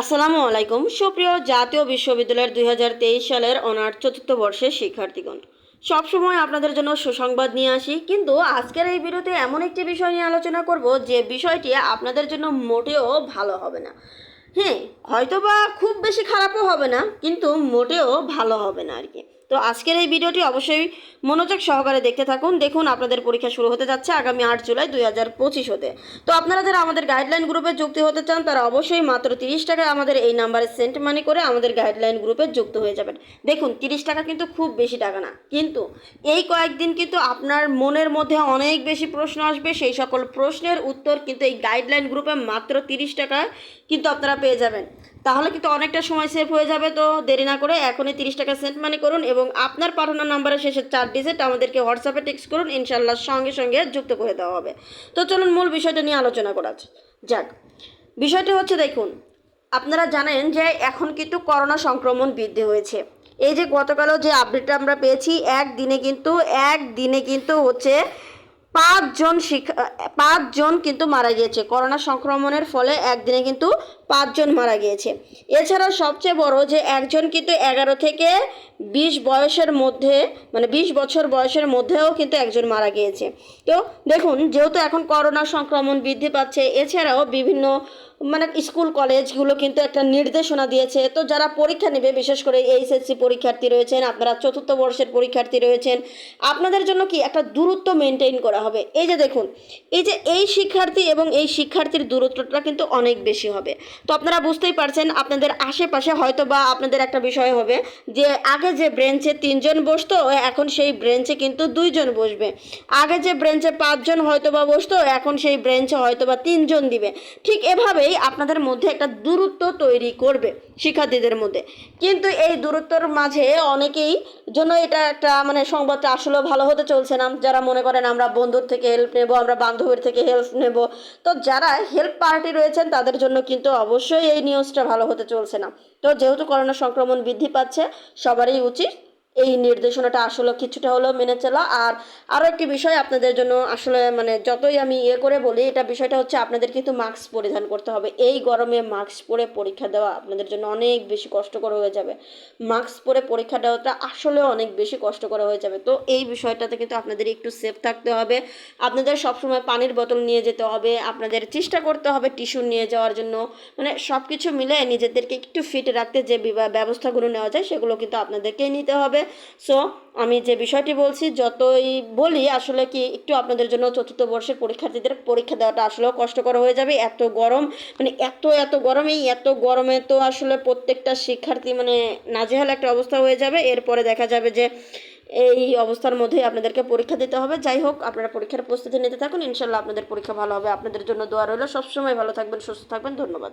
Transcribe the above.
আসসালামু আলাইকুম। সুপ্রিয় জাতীয় বিশ্ববিদ্যালয়ের দুই হাজার তেইশ সালের অনার চতুর্থ বর্ষের শিক্ষার্থীগণ, সবসময় আপনাদের জন্য সুসংবাদ নিয়ে আসি, কিন্তু আজকের এই ভিডিওতে এমন একটি বিষয় নিয়ে আলোচনা করব যে বিষয়টি আপনাদের জন্য মোটেও ভালো হবে না। হ্যাঁ হয়তোবা খুব বেশি খারাপও হবে না, কিন্তু মোটেও ভালো হবে না আর কি। তো আজকের এই ভিডিওটি অবশ্যই মনোযোগ সহকারে দেখতে থাকুন। দেখুন, আপনাদের পরীক্ষা শুরু হতে যাচ্ছে আগামী আট জুলাই দুই হাজার পঁচিশ হতে। তো আপনারা যারা আমাদের গাইডলাইন গ্রুপে যুক্ত হতে চান, তারা অবশ্যই মাত্র তিরিশ টাকায় আমাদের এই নাম্বারে সেন্ট মানি করে আমাদের গাইডলাইন গ্রুপে যুক্ত হয়ে যাবেন। দেখুন, তিরিশ টাকা কিন্তু খুব বেশি টাকা না। কিন্তু এই কয়েকদিন কিন্তু আপনার মনের মধ্যে অনেক বেশি প্রশ্ন আসবে। সেই সকল প্রশ্নের উত্তর কিন্তু এই গাইডলাইন গ্রুপে মাত্র তিরিশ টাকায় কিন্তু আপনারা পেয়ে যাবেন। তাহলে কিন্তু অনেকটা সময় সেভ হয়ে যাবে তো, দেরি না করে এখনই তিরিশ টাকা সেন্ট মানি করুন এবং আপনার পাঠানো নাম্বারের শেষে চার ডিজিট আমাদেরকে হোয়াটসঅ্যাপে টেক্সট করুন ইনশাল্লাহ সঙ্গে সঙ্গে যুক্ত করে দেওয়া হবে। তো চলুন মূল বিষয়টা নিয়ে আলোচনা করা যাক। বিষয়টি হচ্ছে দেখুন, আপনারা জানেন যে এখন কিন্তু করোনা সংক্রমণ বৃদ্ধি হয়েছে। এই যে গতকালও যে আপডেটটা আমরা পেয়েছি, একদিনে কিন্তু একদিনে কিন্তু হচ্ছে পাঁচজন শিক্ষা পাঁচজন কিন্তু মারা গিয়েছে। করোনা সংক্রমণের ফলে একদিনে কিন্তু পাঁচজন মারা গিয়েছে। এছাড়া সবচেয়ে বড় যে একজন কিন্তু এগারো থেকে বিশ বয়সের মধ্যে মানে বিশ বছর বয়সের মধ্যেও কিন্তু একজন মারা গিয়েছে। তো দেখুন, যেহেতু এখন করোনা সংক্রমণ বৃদ্ধি পাচ্ছে, এছাড়াও বিভিন্ন মানে স্কুল কলেজগুলো কিন্তু একটা নির্দেশনা দিয়েছে। তো যারা পরীক্ষা নেবে, বিশেষ করে এইচএসসি পরীক্ষার্থী রয়েছেন, আপনারা চতুর্থ বর্ষের পরীক্ষার্থী রয়েছেন, আপনাদের জন্য কি একটা দূরত্ব মেনটেন করা হবে? এই যে দেখুন, এই যে এই শিক্ষার্থী এবং এই শিক্ষার্থীর দূরত্বটা কিন্তু অনেক বেশি হবে। তো আপনারা বুঝতেই পারছেন, আপনাদের আশেপাশে হয়তো বা আপনাদের একটা বিষয় হবে যে, আগে যে ব্রেঞ্চে তিনজন বসতো, এখন সেই ব্রেঞ্চে কিন্তু দুইজন বসবে। আগে যে ব্রেঞ্চে পাঁচজন হয়তো বা বসতো, এখন সেই ব্রেঞ্চে হয়তো বা তিনজন দিবে। ঠিক এভাবেই আপনাদের মধ্যে একটা দূরত্ব তৈরি করবে শিক্ষার্থীদের মধ্যে। কিন্তু এই দূরত্বর মাঝে অনেকেই জন্য এটা একটা মানে সংবাদটা আসলে ভালো হতে চলছে না। যারা মনে করেন আমরা বন্ধুর থেকে হেল্প নেব, আমরা বান্ধবীর থেকে হেল্প নেব, তো যারা হেল্প পার্টি রয়েছেন তাদের জন্য কিন্তু অবশ্যই এই নিউজটা ভালো হতে চলছে না। তো যেহেতু করোনা সংক্রমণ বৃদ্ধি পাচ্ছে, সবারই উচিত এই নির্দেশনাটা আসলে কিছুটা হলেও মেনে চলা। আর আরও একটি বিষয় আপনাদের জন্য আসলে মানে যতই আমি ইয়ে করে বলি, এটা বিষয়টা হচ্ছে আপনাদের কিন্তু মাস্ক পরিধান করতে হবে। এই গরমে মাস্ক পরে পরীক্ষা দেওয়া আপনাদের জন্য অনেক বেশি কষ্টকর হয়ে যাবে। মাস্ক পরে পরীক্ষা দেওয়াটা আসলে অনেক বেশি কষ্টকর হয়ে যাবে। তো এই বিষয়টাতে কিন্তু আপনাদের একটু সেফ থাকতে হবে। আপনাদের সবসময় পানির বোতল নিয়ে যেতে হবে। আপনাদের চেষ্টা করতে হবে টিস্যু নিয়ে যাওয়ার জন্য। মানে সব কিছু মিলে নিজেদেরকে একটু ফিট রাখতে যে ব্যবস্থাগুলো নেওয়া যায়, সেগুলো কিন্তু আপনাদেরকেই নিতে হবে। সো আমি যে বিষয়টি বলছি, যতই বলি, আসলে কি একটু আপনাদের জন্য চতুর্থ বর্ষের পরীক্ষার্থীদের পরীক্ষা দেওয়াটা আসলেও কষ্টকর হয়ে যাবে। এত গরম মানে এত এত গরমেই এত গরমে তো আসলে প্রত্যেকটা শিক্ষার্থী মানে নাজেহাল একটা অবস্থা হয়ে যাবে। এরপরে দেখা যাবে যে এই অবস্থার মধ্যেই আপনাদেরকে পরীক্ষা দিতে হবে। যাই হোক, আপনারা পরীক্ষার প্রস্তুতি নিতে থাকুন। ইনশাল্লাহ আপনাদের পরীক্ষা ভালো হবে। আপনাদের জন্য দোয়া রইল। সবসময় ভালো থাকবেন, সুস্থ থাকবেন। ধন্যবাদ।